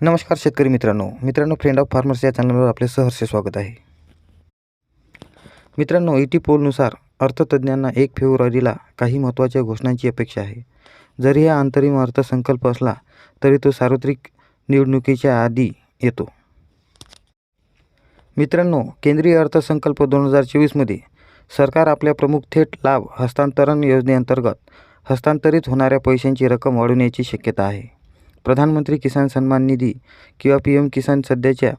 नमस्कार शेतकरी मित्रांनो. मित्रांनो फ्रेंड ऑफ फार्मर्स या चॅनलवर आपले सहर्ष स्वागत आहे. मित्रांनो ई टी पोलनुसार अर्थतज्ज्ञांना एक फेब्रुवारीला काही महत्त्वाच्या घोषणांची अपेक्षा आहे. जरी हा अंतरिम अर्थसंकल्प असला तरी तो सार्वत्रिक निवडणुकीच्या आधी येतो. मित्रांनो केंद्रीय अर्थसंकल्प दोन हजार चोवीसमध्ये सरकार आपल्या प्रमुख थेट लाभ हस्तांतरण योजनेअंतर्गत हस्तांतरित होणाऱ्या पैशांची रक्कम वाढवण्याची शक्यता आहे. प्रधानमंत्री किसान सन्मान निधी किंवा पी एम किसान सध्याच्या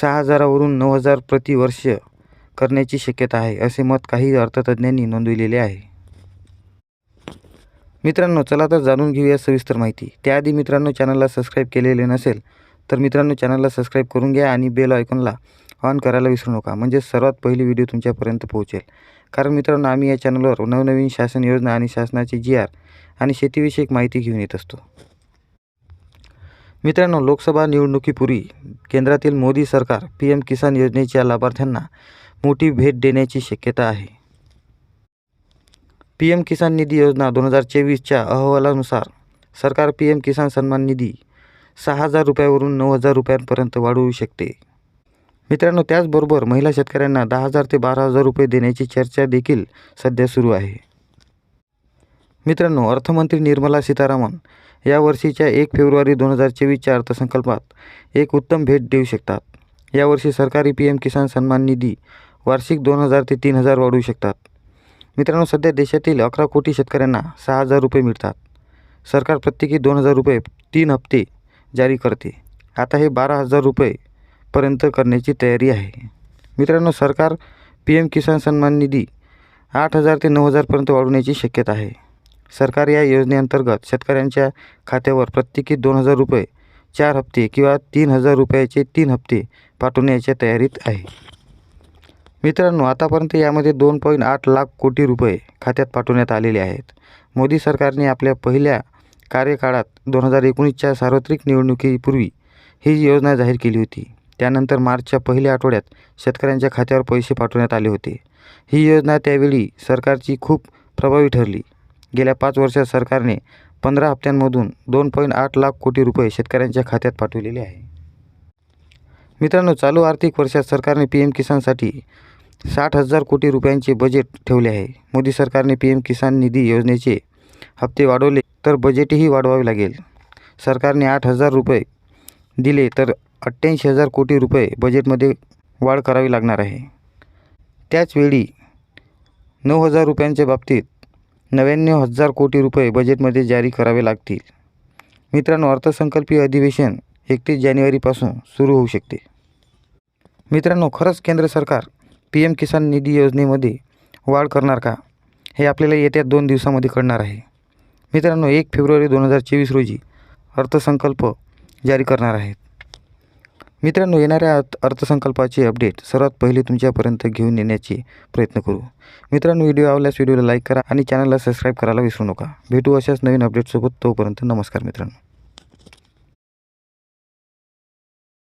सहा हजारावरून नऊ हजार प्रतिवर्ष करण्याची शक्यता आहे असे मत काही अर्थतज्ज्ञांनी नोंदविलेले आहे. मित्रांनो चला तर जाणून घेऊया सविस्तर माहिती. त्याआधी मित्रांनो चॅनलला सबस्क्राईब केलेले नसेल तर मित्रांनो चॅनलला सबस्क्राईब करून घ्या आणि बेल आयकॉनला ऑन करायला विसरू नका. म्हणजे सर्वात पहिली व्हिडिओ तुमच्यापर्यंत पोहोचेल. कारण मित्रांनो आम्ही या चॅनलवर नवनवीन शासन योजना आणि शासनाची जी आर आणि शेतीविषयक माहिती घेऊन येत असतो. मित्रांनो लोकसभा निवडणुकीपूर्वी केंद्रातील मोदी सरकार पी एम किसान योजनेच्या लाभार्थ्यांना मोठी भेट देण्याची शक्यता आहे. पी एम किसान निधी योजना दोन हजार चोवीसच्या अहवालानुसार सरकार पी एम किसान सन्मान निधी सहा हजार रुपयावरून नऊ हजार रुपयांपर्यंत वाढवू शकते. मित्रांनो त्याचबरोबर महिला शेतकऱ्यांना दहा हजार ते बारा हजार रुपये देण्याची चर्चा देखील सध्या सुरू आहे. मित्रांनो अर्थमंत्री निर्मला सीतारामन या वर्षीच्या एक फेब्रुवारी दोन हजार चोवीसच्या अर्थसंकल्पात एक उत्तम भेट देऊ शकतात. यावर्षी सरकारी पी एम किसान सन्मान निधी वार्षिक दोन हजार ते तीन हजार वाढवू शकतात. मित्रांनो सध्या देशातील अकरा कोटी शेतकऱ्यांना सहा हजार रुपये मिळतात. सरकार प्रत्येकी दोन हजार रुपये तीन हप्ते जारी करते. आता हे बारा हजार रुपयेपर्यंत करण्याची तयारी आहे. मित्रांनो सरकार पी एम किसान सन्मान निधी आठ हजार ते नऊ हजारपर्यंत वाढवण्याची शक्यता आहे. सरकार या योजनेअंतर्गत शेतकऱ्यांच्या खात्यावर प्रत्येकी दोन हजार रुपये चार हप्ते किंवा तीन हजार रुपयाचे तीन हप्ते पाठवण्याच्या तयारीत आहे. मित्रांनो आतापर्यंत यामध्ये दोन पॉईंट आठ लाख कोटी रुपये खात्यात पाठवण्यात आलेले आहेत. मोदी सरकारने आपल्या पहिल्या कार्यकाळात दोन हजार एकोणीसच्या सार्वत्रिक निवडणुकीपूर्वी ही योजना जाहीर केली होती. त्यानंतर मार्चच्या पहिल्या आठवड्यात शेतकऱ्यांच्या खात्यावर पैसे पाठवण्यात आले होते. ही योजना त्यावेळी सरकारची खूप प्रभावी ठरली. गेल्या पाच वर्षात सरकारने पंधरा हप्त्यांमधून दोन पॉईंट आठ लाख कोटी रुपये शेतकऱ्यांच्या खात्यात पाठवलेले आहे. मित्रांनो चालू आर्थिक वर्षात सरकारने पी एम किसानसाठी साठ हजार कोटी रुपयांचे बजेट ठेवले आहे. मोदी सरकारने पी एम किसान निधी योजनेचे हप्ते वाढवले तर बजेटही वाढवावे लागेल. सरकारने आठ हजार रुपये दिले तर अठ्ठ्याऐंशी हजार कोटी रुपये बजेटमध्ये वाढ करावी लागणार आहे. त्याचवेळी नऊ हजार रुपयांच्या बाबतीत नव्याण्णव हजार कोटी रुपये बजेटमध्ये जारी करावे लागतील. मित्रांनो अर्थसंकल्पीय अधिवेशन एकतीस जानेवारीपासून सुरू होऊ शकते. मित्रांनो खरंच केंद्र सरकार पी एम किसान निधी योजनेमध्ये वाढ करणार का? हे आपल्याला येत्या दोन दिवसामध्ये कळणार आहे. मित्रांनो एक फेब्रुवारी दोन हजार चोवीस रोजी अर्थसंकल्प जारी करणार आहेत. मित्रांनो येणाऱ्या अर्थ अर्थसंकल्पाची अपडेट सर्वात पहिले तुमच्यापर्यंत घेऊन येण्याचे प्रयत्न करू. मित्रांनो व्हिडिओ आवडल्यास व्हिडिओला लाईक करा आणि चॅनलला सबस्क्राईब करायला विसरू नका. भेटू अशाच नवीन अपडेटसोबत तोपर्यंत नमस्कार मित्रांनो.